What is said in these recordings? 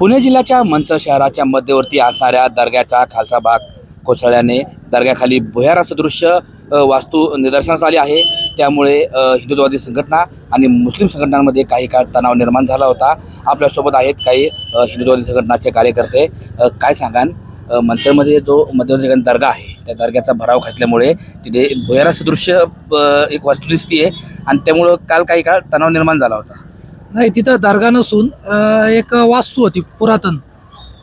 पुणे जिल्ह्याच्या मंच शहराच्या मध्यवर्ती असणाऱ्या दर्ग्याचा खालचा भाग कोसळल्याने दर्ग्याखाली भुयारा सदृश्य वास्तू निदर्शनास आली आहे. त्यामुळे हिंदुत्ववादी संघटना आणि मुस्लिम संघटनांमध्ये काही काळ तणाव निर्माण झाला होता. आपल्यासोबत आहेत काही हिंदुत्ववादी संघटनाचे कार्यकर्ते. काय सांगाल? अ, मंचरमध्ये जो मध्यवर्ती दर्गा आहे त्या दर्ग्याचा भराव खचल्यामुळे तिथे भुयारा सदृश्य एक वास्तू दिसतीये आणि त्यामुळं काल काही काळ तणाव निर्माण झाला होता. नाही तिथं दर्गा नसून एक वास्तू होती पुरातन.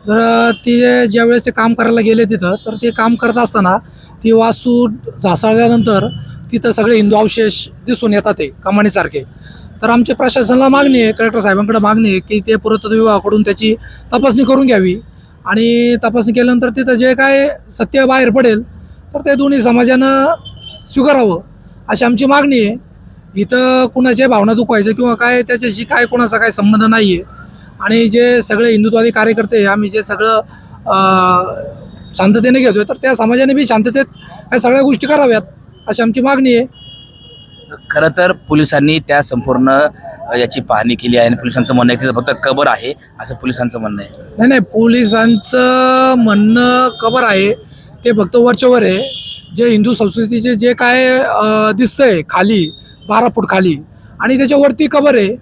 तर ते ज्यावेळेस ते काम करायला गेले तिथं तर ते काम करत असताना ती वास्तू झासाळल्यानंतर तिथं सगळे हिंदू अवशेष दिसून येतात ते कमानीसारखे. तर आमच्या प्रशासनाला मागणी आहे कलेक्टर साहेबांकडे मागणी आहे की ते पुरातत्व विभागाकडून त्याची तपासणी करून घ्यावी. आणि तपासणी केल्यानंतर तिथं जे काय सत्य बाहेर पडेल तर ते दोन्ही समाजानं स्वीकारावं अशी आमची मागणी आहे. इथं कुणाच्या भावना दुखवायचं किंवा काय त्याच्याशी काय कोणाचा काय संबंध नाही आहे आणि जे सगळे हिंदुत्वादी कार्यकर्ते आम्ही जे सगळं शांततेने घेतोय तर त्या समाजाने बी शांततेत या सगळ्या गोष्टी कराव्यात अशी आमची मागणी आहे. खरं तर पोलिसांनी त्या संपूर्ण याची पाहणी केली आहे आणि पोलिसांचं म्हणणं आहे की फक्त कबर आहे असं पोलिसांचं म्हणणं आहे. नाही नाही पोलिसांचं म्हणणं कबर आहे ते फक्त वरच्यावर आहे. जे हिंदू संस्कृतीचे जे काय दिसतंय खाली बारा फूट खाली. आणि त्याच्यावरती कबर आहे.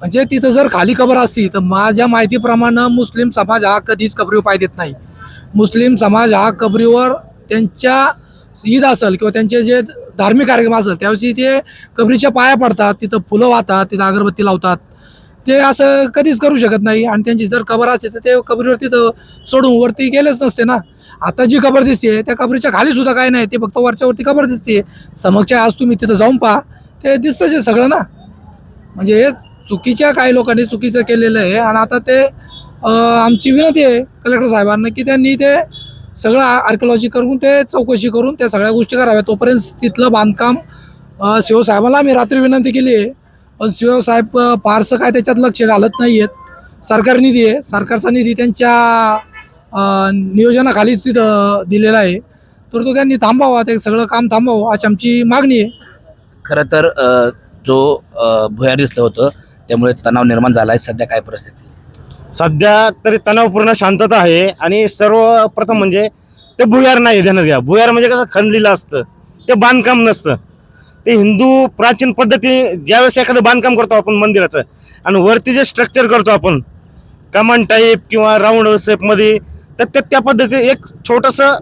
म्हणजे तिथं जर खाली कबर असती तर माझ्या माहितीप्रमाणे मुस्लिम समाज हा कधीच कबरीवर पाय देत नाही. मुस्लिम समाज हा कबरीवर त्यांच्या ईद असेल किंवा त्यांचे जे धार्मिक कार्यक्रम असेल त्यावेळी ते कबरीच्या पाया पडतात तिथं फुलं वाहतात तिथं अगरबत्ती लावतात. ते असं कधीच करू शकत नाही. आणि त्यांची जर कबर असते तर ते कबरीवर तिथं सोडून वरती गेलेच नसते ना. आता जी कबर दिसते त्या कबरीच्या खाली सुद्धा काय नाही. ते फक्त वरच्यावरती कबर दिसते. समोरच्या आज तुम्ही तिथं जाऊन पहा. ते दिसतंच आहे सगळं ना. म्हणजे हे चुकीच्या काही लोकांनी चुकीचं केलेलं आहे आणि आता ते आमची विनंती आहे कलेक्टर साहेबांना की त्यांनी ते सगळं आर्किओलॉजी करून ते चौकशी करून त्या सगळ्या गोष्टी कराव्या तोपर्यंत तिथलं बांधकाम शिवसाहेबाला मी आम्ही रात्री विनंती केली आहे. पण शिवसाहेब फारसं काय त्याच्यात लक्ष घालत नाही आहेत सरकारी निधी आहे. सरकारचा निधी त्यांच्या नियोजनाखालीच तिथं दिलेला आहे. तर तो त्यांनी थांबावा. ते सगळं काम थांबावं अशी आमची मागणी आहे. खरं तर जो भुयार दिसलं होतं त्यामुळे तणाव निर्माण झाला आहे सध्या काय परिस्थिती? सध्या तरी तणावपूर्ण शांतता आहे आणि सर्वप्रथम म्हणजे ते भुयार नाही ध्यानात घ्या. भुयार म्हणजे कसं खणलेलं असतं. ते बांधकाम नसतं. ते हिंदू प्राचीन पद्धती ज्यावेळेस एखादं बांधकाम करतो आपण मंदिराचं आणि वरती जे स्ट्रक्चर करतो आपण कमान टाईप किंवा राऊंड शेपमध्ये तर त्या पद्धतीने एक छोटंसं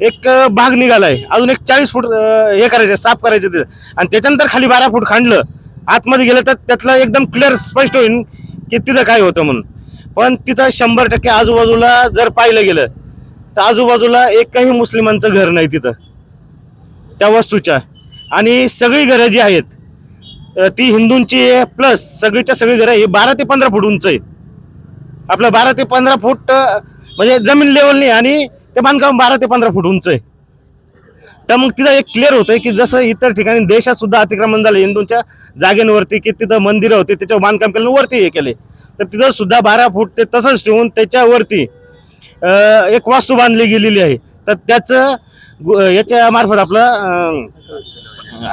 एक भाग निघालाय. अजून एक चाळीस फूट हे करायचं आहे, साफ करायचं तिथं आणि त्याच्यानंतर खाली बारा फूट खांडलं. आतमध्ये गेलं तर त्यातलं एकदम क्लिअर स्पष्ट होईल की तिथं काय होतं म्हणून. पण तिथं शंभर टक्के आजूबाजूला जर पाहिलं गेलं तर आजूबाजूला एकही मुस्लिमांचं घर नाही तिथं. त्या वस्तूच्या. आणि सगळी घरं जी आहेत ती हिंदूंची प्लस सगळीच्या सगळी घरं ही बारा ते पंधरा फूट उंच आहेत. आपलं बारा ते पंधरा फूट म्हणजे जमीन लेवलनी आणि ते बांधकाम बारा ते पंधरा फूट उंच आहे. तर मग तिथं एक क्लिअर होतंय की जसं इतर ठिकाणी देशात सुद्धा अतिक्रमण झालं. हिंदूंच्या जागेंवरती की तिथं मंदिरं होती त्याच्यावर बांधकाम केलं वरती हे केले. तर तिथं सुद्धा बारा फूट ते तसंच ठेवून त्याच्यावरती एक वास्तू बांधली गेलेली आहे. तर त्याचं गु- याच्या मार्फत आपलं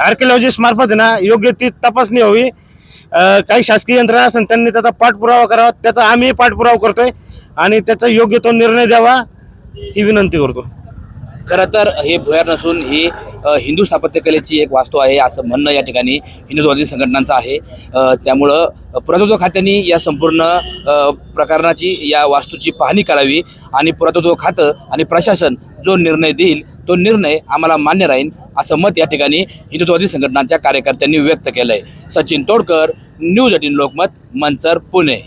आर्किओलॉजिस्ट मार्फत आहे ना योग्य ती तपासणी व्हावी काही शासकीय यंत्रणा असेल त्यांनी त्याचा पाठपुरावा करावा. त्याचा आम्ही पाठपुरावा करतोय आणि त्याचा योग्य तो निर्णय द्यावा. ही विनंती करतो. खरं तर हे भुयार नसून ही हिंदू स्थापत्यकलेची एक वास्तू आहे असं म्हणणं या ठिकाणी हिंदुत्ववादी संघटनांचं आहे. त्यामुळं पुरातत्व खात्याने या संपूर्ण प्रकरणाची या वास्तूची पाहणी करावी आणि पुरातत्व खातं आणि प्रशासन जो निर्णय देईल तो निर्णय आम्हाला मान्य राहील असं मत या ठिकाणी हिंदुत्ववादी संघटनांच्या कार्यकर्त्यांनी व्यक्त केलं आहे सचिन तोडकर न्यूज एटीन लोकमत मंचर पुणे.